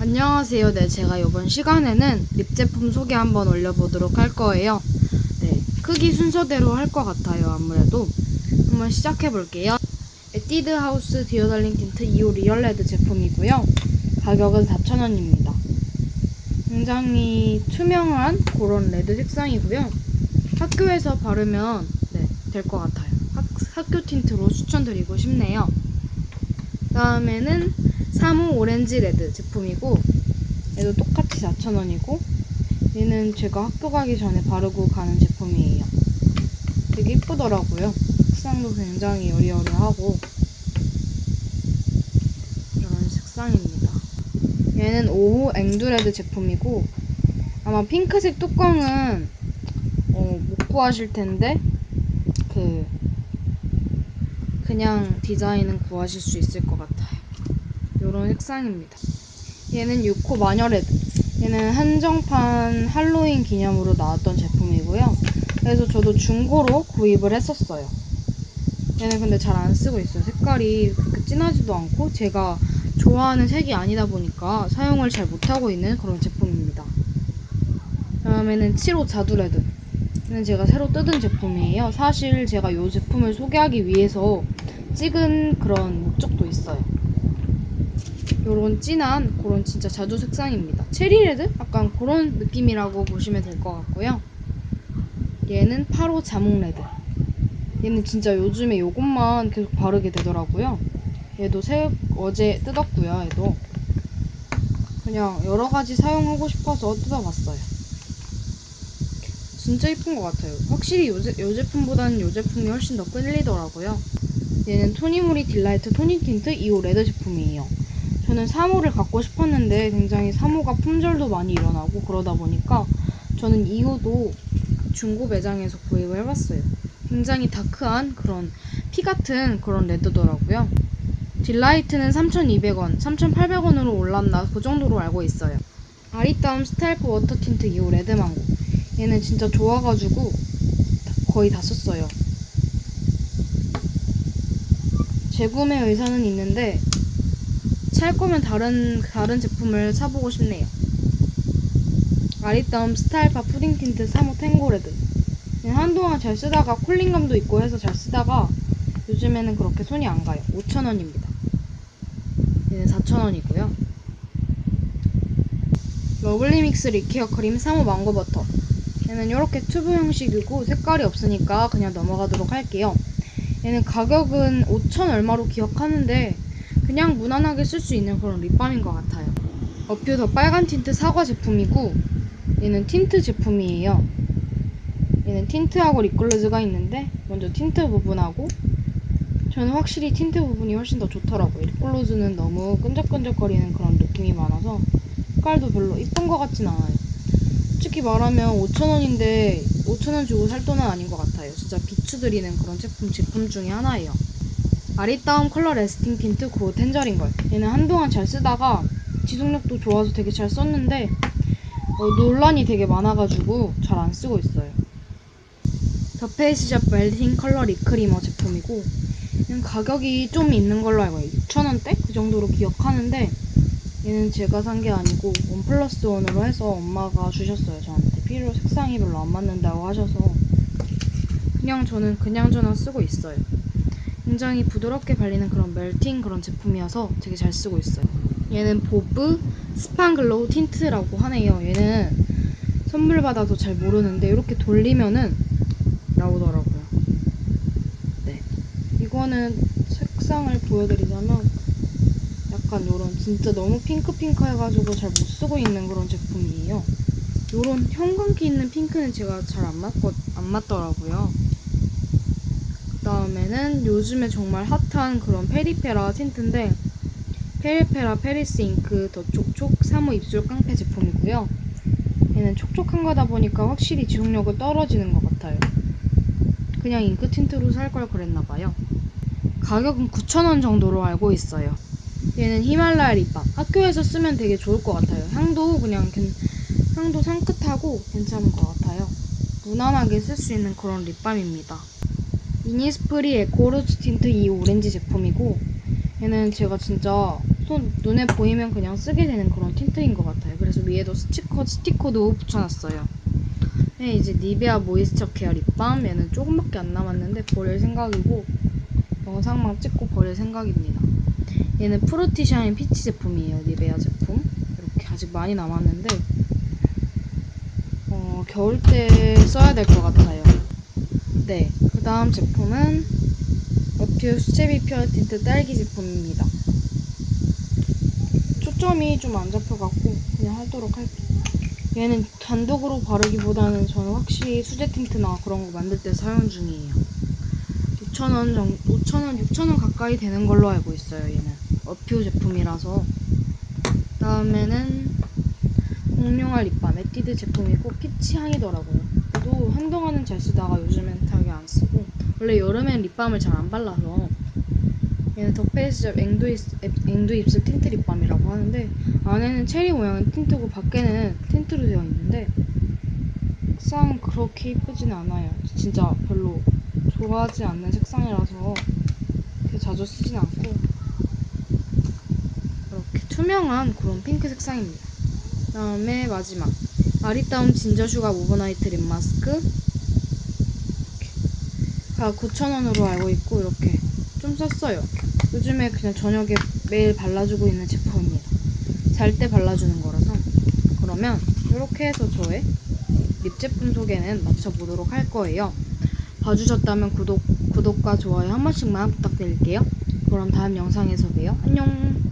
안녕하세요. 네, 제가 이번 시간에는 립 제품 소개 한번 올려보도록 할 거예요. 네, 크기 순서대로 할 것 같아요. 아무래도 한번 시작해 볼게요. 에뛰드 하우스 디오달링 틴트 2호 리얼 레드 제품이고요. 가격은 4,000원입니다. 굉장히 투명한 그런 레드 색상이고요. 학교에서 바르면 네, 될 것 같아요. 학, 학교 틴트로 추천드리고 싶네요. 다음에는 사무 오렌지 레드 제품이고 얘도 똑같이 4,000원이고 얘는 제가 학교 가기 전에 바르고 가는 제품이에요. 되게 이쁘더라고요. 색상도 굉장히 여리여리하고 이런 색상입니다. 얘는 5호 앵두레드 제품이고 아마 핑크색 뚜껑은 어, 못 구하실 텐데 그 그냥 디자인은 구하실 수 있을 것 같아요. 요런 색상입니다. 얘는 6호 마녀레드. 얘는 한정판 할로윈 기념으로 나왔던 제품이고요. 그래서 저도 중고로 구입을 했었어요. 얘는 근데 잘 안 쓰고 있어요. 색깔이 그렇게 진하지도 않고 제가 좋아하는 색이 아니다 보니까 사용을 잘 못하고 있는 그런 제품입니다. 다음에는 7호 자두레드. 얘는 제가 새로 뜯은 제품이에요. 사실 제가 이 제품을 소개하기 위해서 찍은 그런 목적도 있어요. 요런 진한 그런 진짜 자두 색상입니다. 체리레드? 약간 그런 느낌이라고 보시면 될 것 같고요. 얘는 8호 자몽레드. 얘는 진짜 요즘에 요것만 계속 바르게 되더라고요. 얘도 새 어제 뜯었고요. 얘도 그냥 여러 가지 사용하고 싶어서 뜯어봤어요. 진짜 이쁜 것 같아요. 확실히 요, 제, 요 제품보다는 요 제품이 훨씬 더 끌리더라고요. 얘는 토니모리 딜라이트 토닉 틴트 2호 레드 제품이에요. 저는 3호를 갖고 싶었는데 굉장히 3호가 품절도 많이 일어나고 그러다 보니까 저는 2호도 중고 매장에서 구입을 해봤어요. 굉장히 다크한 그런 피 같은 그런 레드더라고요. 딜라이트는 3,200원, 3,800원으로 올랐나 그 정도로 알고 있어요. 아리따움 스타일프 워터 틴트 2호 레드망고. 얘는 진짜 좋아가지고 거의 다 썼어요. 재구매 의사는 있는데 살 거면 다른 다른 제품을 사보고 싶네요. 아리따움 스타일파 푸딩 틴트 3호 탱고레드. 한동안 잘 쓰다가 콜링감도 있고 해서 잘 쓰다가 요즘에는 그렇게 손이 안 가요. 5,000원입니다. 얘는 4,000원이고요. 러블리 믹스 리케어 크림 3호 망고 버터. 얘는 이렇게 튜브 형식이고 색깔이 없으니까 그냥 넘어가도록 할게요. 얘는 가격은 5천 얼마로 기억하는데 그냥 무난하게 쓸 수 있는 그런 립밤인 것 같아요. 어퓨 더 빨간 틴트 사과 제품이고 얘는 틴트 제품이에요. 얘는 틴트하고 립글로즈가 있는데 먼저 틴트 부분하고 저는 확실히 틴트 부분이 훨씬 더 좋더라고요. 립글로즈는 너무 끈적끈적거리는 그런 느낌이 많아서 색깔도 별로 이쁜 것 같진 않아요. 솔직히 말하면 5,000원인데 5,000원 주고 살 돈은 아닌 것 같아요. 진짜 비추드리는 그런 제품 제품 중에 하나예요. 아리따움 컬러 레스팅 틴트 9호 텐저린걸. 얘는 한동안 잘 쓰다가 지속력도 좋아서 되게 잘 썼는데 어, 논란이 되게 많아가지고 잘 안 쓰고 있어요. 더 페이스샵 멜팅 컬러 립크리머 제품이고 얘는 가격이 좀 있는 걸로 알고 있어요. 6,000원대? 그 정도로 기억하는데 얘는 제가 산 게 아니고 원 플러스 원으로 해서 엄마가 주셨어요 저한테 필요 색상이 별로 안 맞는다고 하셔서 그냥 저는 그냥 저냥 쓰고 있어요 굉장히 부드럽게 발리는 그런 멜팅 그런 제품이어서 되게 잘 쓰고 있어요 얘는 보브 스판글로우 틴트라고 하네요 얘는 선물 받아도 잘 모르는데 이렇게 돌리면은 나오더라고요 네 이거는 색상을 보여드리자면 약간 요런 진짜 너무 핑크핑크 해가지고 잘 못 쓰고 있는 그런 제품이에요. 요런 형광기 있는 핑크는 제가 잘 안 맞거 안 맞더라고요. 그 다음에는 요즘에 정말 핫한 그런 페리페라 틴트인데 페리페라 페리스 잉크 더 촉촉 3호 입술 깡패 제품이고요. 얘는 촉촉한 거다 보니까 확실히 지속력은 떨어지는 것 같아요. 그냥 잉크 틴트로 살 걸 그랬나봐요. 가격은 9,000원 정도로 알고 있어요. 얘는 히말라야 립밤. 학교에서 쓰면 되게 좋을 것 같아요. 향도 그냥 괜- 향도 상긋하고 괜찮은 것 같아요. 무난하게 쓸 수 있는 그런 립밤입니다. 이니스프리 에코루즈 틴트 2 오렌지 제품이고 얘는 제가 진짜 또 눈에 보이면 그냥 쓰게 되는 그런 틴트인 것 같아요. 그래서 위에도 스티커, 스티커도 붙여놨어요. 네, 이제 니베아 모이스처 케어 립밤. 얘는 조금밖에 안 남았는데 버릴 생각이고 영상만 찍고 버릴 생각입니다. 얘는 프로티샤인 피치 제품이에요. 니베아 제품. 이렇게 아직 많이 남았는데 어, 겨울 때 써야 될 것 같아요. 네, 그 다음 제품은 어퓨 수제비 퓨어 틴트 딸기 제품입니다. 초점이 좀 안 잡혀갖고 그냥 하도록 할게요. 얘는 단독으로 바르기보다는 저는 확실히 수제 틴트나 그런 거 만들 때 사용 중이에요. 6,000원 정도, 5,000원, 6,000원 가까이 되는 걸로 알고 있어요, 얘는. 어퓨 제품이라서. 다음에는 공룡알 립밤, 에뛰드 제품이고 피치 향이더라고요. 저도 한동안은 잘 쓰다가 요즘엔 되게 안 쓰고 원래 여름엔 립밤을 잘 안 발라서 얘는 더페이스샵 앵두, 입, 앵두 입술 틴트 립밤이라고 하는데 안에는 체리 모양의 틴트고 밖에는 틴트로 되어 있는데 색상 그렇게 이쁘진 않아요. 진짜 별로 좋아하지 않는 색상이라서 자주 쓰진 않고 이렇게 투명한 그런 핑크 색상입니다. 그 다음에 마지막 아리따움 진저 슈가 오버나이트 립 마스크 다 9,000원으로 알고 있고 이렇게 좀 썼어요. 요즘에 그냥 저녁에 매일 발라주고 있는 제품입니다. 잘 때 발라주는 거라서 그러면 이렇게 해서 저의 립 제품 소개는 마쳐보도록 할 거예요. 봐주셨다면 구독, 구독과 좋아요 한 번씩만 부탁드릴게요. 그럼 다음 영상에서 봬요. 안녕!